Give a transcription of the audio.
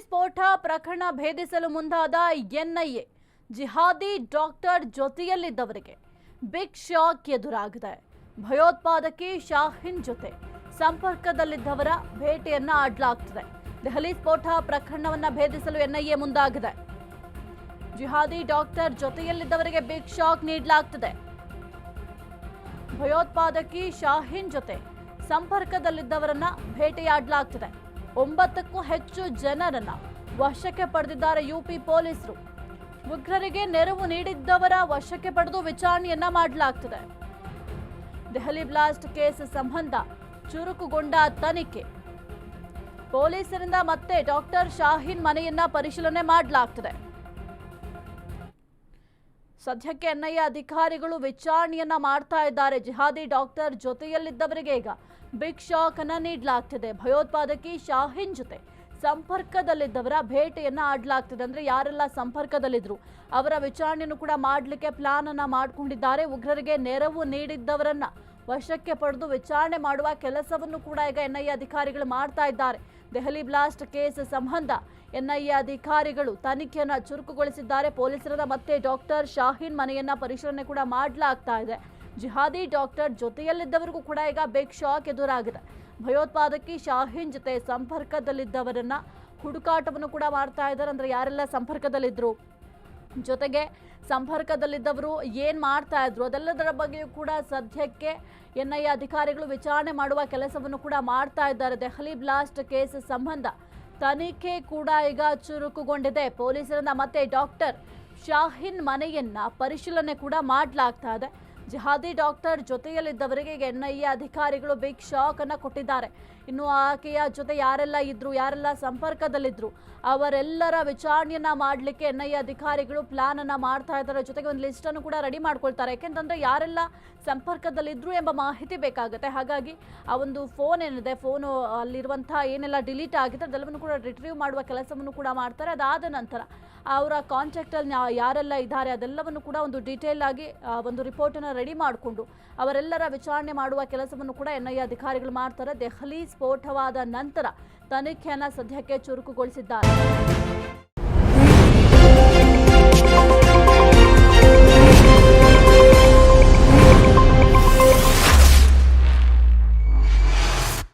ಸ್ಫೋಟ ಪ್ರಕರಣ ಭೇದಿಸಲು ಮುಂದಾದ ಎನ್ಐಎ. ಜಿಹಾದಿ ಡಾಕ್ಟರ್ ಜೊತೆಯಲ್ಲಿದ್ದವರಿಗೆ ಬಿಗ್ ಶಾಕ್ ಎದುರಾಗಿದೆ. ಭಯೋತ್ಪಾದಕಿ ಶಾಹಿನ್ ಜೊತೆ ಸಂಪರ್ಕದಲ್ಲಿದ್ದವರ ಭೇಟಿಯನ್ನ ಆಡ್ಲಾಗ್ತಿದೆ ದೆಹಲಿ ಸ್ಫೋಟ ಪ್ರಕರಣವನ್ನ ಭೇದಿಸಲು ಎನ್ಐಎ ಮುಂದಾಗಿದೆ. ಜಿಹಾದಿ ಡಾಕ್ಟರ್ ಜೊತೆಯಲ್ಲಿದ್ದವರಿಗೆ ಬಿಗ್ ಶಾಕ್ ನೀಡಲಾಗ್ತಿದೆ. ಭಯೋತ್ಪಾದಕಿ ಶಾಹಿನ್ ಜೊತೆ ಸಂಪರ್ಕದಲ್ಲಿದ್ದವರನ್ನ ಭೇಟಿಯಾಡಲಾಗ್ತಿದೆ. ಒಂಬತ್ತಕ್ಕೂ ಹೆಚ್ಚು ಜನರನ್ನ ವಶಕ್ಕೆ ಪಡೆದಿದ್ದಾರೆ ಯುಪಿ ಪೊಲೀಸರು. ಉಗ್ರರಿಗೆ ನೆರವು ನೀಡಿದ್ದವರ ವಶಕ್ಕೆ ಪಡೆದು ವಿಚಾರಣೆಯನ್ನ ಮಾಡಲಾಗ್ತಿದೆ. ದೆಹಲಿ ಬ್ಲಾಸ್ಟ್ ಕೇಸ್ ಸಂಬಂಧ ಚುರುಕುಗೊಂಡ ತನಿಖೆ. ಪೊಲೀಸರಿಂದ ಮತ್ತೆ ಡಾಕ್ಟರ್ ಶಾಹೀನ್ ಮನೆಯನ್ನ ಪರಿಶೀಲನೆ ಮಾಡಲಾಗ್ತಿದೆ. ಸದ್ಯಕ್ಕೆ ಎನ್ಐಎ ಅಧಿಕಾರಿಗಳು ವಿಚಾರಣೆಯನ್ನ ಮಾಡ್ತಾ ಇದ್ದಾರೆ. ಜಿಹಾದಿ ಡಾಕ್ಟರ್ ಜೊತೆಯಲ್ಲಿದ್ದವರಿಗೆ ಈಗ ಬಿಗ್ ಶಾಕ್ ಅನ್ನ ನೀಡಲಾಗ್ತಿದೆ. ಭಯೋತ್ಪಾದಕಿ ಶಾಹಿನ್ ಜೊತೆ ಸಂಪರ್ಕದಲ್ಲಿದ್ದವರ ಭೇಟಿಯನ್ನ ಆಡಲಾಗ್ತಿದೆ ಅಂದ್ರೆ ಯಾರೆಲ್ಲ ಸಂಪರ್ಕದಲ್ಲಿದ್ರು? ಅವರ ವಿಚಾರಣೆಯನ್ನು ಕೂಡ ಮಾಡಲಿಕ್ಕೆ ಪ್ಲಾನ್ ಅನ್ನ ಮಾಡಿಕೊಂಡಿದ್ದಾರೆ. ಉಗ್ರರಿಗೆ ನೆರವು ನೀಡಿದ್ದವರನ್ನ ವಶಕ್ಕೆ ಪಡೆದು ವಿಚಾರಣೆ ಮಾಡುವ ಕೆಲಸವನ್ನು ಕೂಡ ಈಗ ಎನ್ಐಎ ಅಧಿಕಾರಿಗಳು ಮಾಡ್ತಾ ಇದ್ದಾರೆ. ದೆಹಲಿ ಬ್ಲಾಸ್ಟ್ ಕೇಸ್ ಸಂಬಂಧ ಎನ್ಐಎ ಅಧಿಕಾರಿಗಳು ತನಿಖೆಯನ್ನ ಚುರುಕುಗೊಳಿಸಿದ್ದಾರೆ. ಪೊಲೀಸರ ಮತ್ತೆ ಡಾಕ್ಟರ್ ಶಾಹೀನ್ ಮನೆಯನ್ನ ಪರಿಶೀಲನೆ ಕೂಡ ಮಾಡಲಾಗ್ತಾ ಇದೆ. ಜಿಹಾದಿ ಡಾಕ್ಟರ್ ಜೊತೆಯಲ್ಲಿದ್ದವರಿಗೂ ಕೂಡ ಈಗ ಬಿಗ್ ಶಾಕ್ ಎದುರಾಗಿದೆ. ಭಯೋತ್ಪಾದಕಿ ಶಾಹೀನ್ ಜೊತೆ ಸಂಪರ್ಕದಲ್ಲಿದ್ದವರನ್ನ ಹುಡುಕಾಟವನ್ನು ಕೂಡ ಮಾಡ್ತಾ ಇದ್ದಾರೆ. ಅಂದ್ರೆ ಯಾರೆಲ್ಲ ಸಂಪರ್ಕದಲ್ಲಿದ್ರು? ಜೊತೆಗೆ ಸಂಪರ್ಕದಲ್ಲಿದ್ದವರು ಏನು ಮಾಡ್ತಾ ಇದ್ರು? ಅದೆಲ್ಲದರ ಬಗ್ಗೆಯೂ ಕೂಡ ಸದ್ಯಕ್ಕೆ ಎನ್ ಐ ಅಧಿಕಾರಿಗಳು ವಿಚಾರಣೆ ಮಾಡುವ ಕೆಲಸವನ್ನು ಕೂಡ ಮಾಡ್ತಾ ಇದ್ದಾರೆ. ದೆಹಲಿ ಬ್ಲಾಸ್ಟ್ ಕೇಸ್ ಸಂಬಂಧ ತನಿಖೆ ಕೂಡ ಈಗ ಚುರುಕುಗೊಂಡಿದೆ. ಪೊಲೀಸರಿಂದ ಮತ್ತೆ ಡಾಕ್ಟರ್ ಶಾಹಿನ್ ಮನೆಯನ್ನ ಪರಿಶೀಲನೆ ಕೂಡ ಮಾಡಲಾಗ್ತಾ ಇದೆ. ಜಿಹಾದಿ ಡಾಕ್ಟರ್ ಜೊತೆಯಲ್ಲಿದ್ದವರಿಗೆ ಎನ್ಐಎ ಅಧಿಕಾರಿಗಳು ಬಿಗ್ ಶಾಕ್ ಅನ್ನ ಕೊಟ್ಟಿದ್ದಾರೆ. ಇನ್ನು ಆಕೆಯ ಜೊತೆ ಯಾರೆಲ್ಲ ಇದ್ರು, ಯಾರೆಲ್ಲ ಸಂಪರ್ಕದಲ್ಲಿದ್ರು, ಅವರೆಲ್ಲರ ವಿಚಾರಣೆಯನ್ನ ಮಾಡಲಿಕ್ಕೆ ಎನ್ಐಎ ಅಧಿಕಾರಿಗಳು ಪ್ಲಾನ್ ಅನ್ನ ಮಾಡ್ತಾ ಇದ್ದಾರೆ. ಜೊತೆಗೆ ಒಂದು ಲಿಸ್ಟ್ ಅನ್ನು ಕೂಡ ರೆಡಿ ಮಾಡ್ಕೊಳ್ತಾರೆ. ಯಾಕೆಂತಂದ್ರೆ ಯಾರೆಲ್ಲ ಸಂಪರ್ಕದಲ್ಲಿದ್ರು ಎಂಬ ಮಾಹಿತಿ ಬೇಕಾಗುತ್ತೆ. ಹಾಗಾಗಿ ಆ ಒಂದು ಫೋನ್ ಏನಿದೆ ಫೋನು ಅಲ್ಲಿರುವಂತಹ ಏನೆಲ್ಲ ಡಿಲೀಟ್ ಆಗಿದೆ, ಅದೆಲ್ಲವನ್ನು ಕೂಡ ರಿಟ್ರೀವ್ ಮಾಡುವ ಕೆಲಸವನ್ನು ಕೂಡ ಮಾಡ್ತಾರೆ. ಅದಾದ ನಂತರ ಅವರ ಕಾಂಟ್ಯಾಕ್ಟಲ್ಲಿ ಯಾರೆಲ್ಲ ಇದ್ದಾರೆ ಅದೆಲ್ಲವನ್ನು ಕೂಡ ಒಂದು ಡೀಟೇಲ್ ಆಗಿ ಒಂದು ರಿಪೋರ್ಟನ್ನು ರೆಡಿ ಮಾಡಿಕೊಂಡು ಅವರೆಲ್ಲರ ವಿಚಾರಣೆ ಮಾಡುವ ಕೆಲಸವನ್ನು ಕೂಡ ಎನ್ಐಎ ಅಧಿಕಾರಿಗಳು ಮಾಡ್ತಾರೆ. ದೆಹಲಿ ಸ್ಫೋಟವಾದ ನಂತರ ತನಿಖೆಯನ್ನು ಸದ್ಯಕ್ಕೆ ಚುರುಕುಗೊಳಿಸಿದ್ದಾರೆ.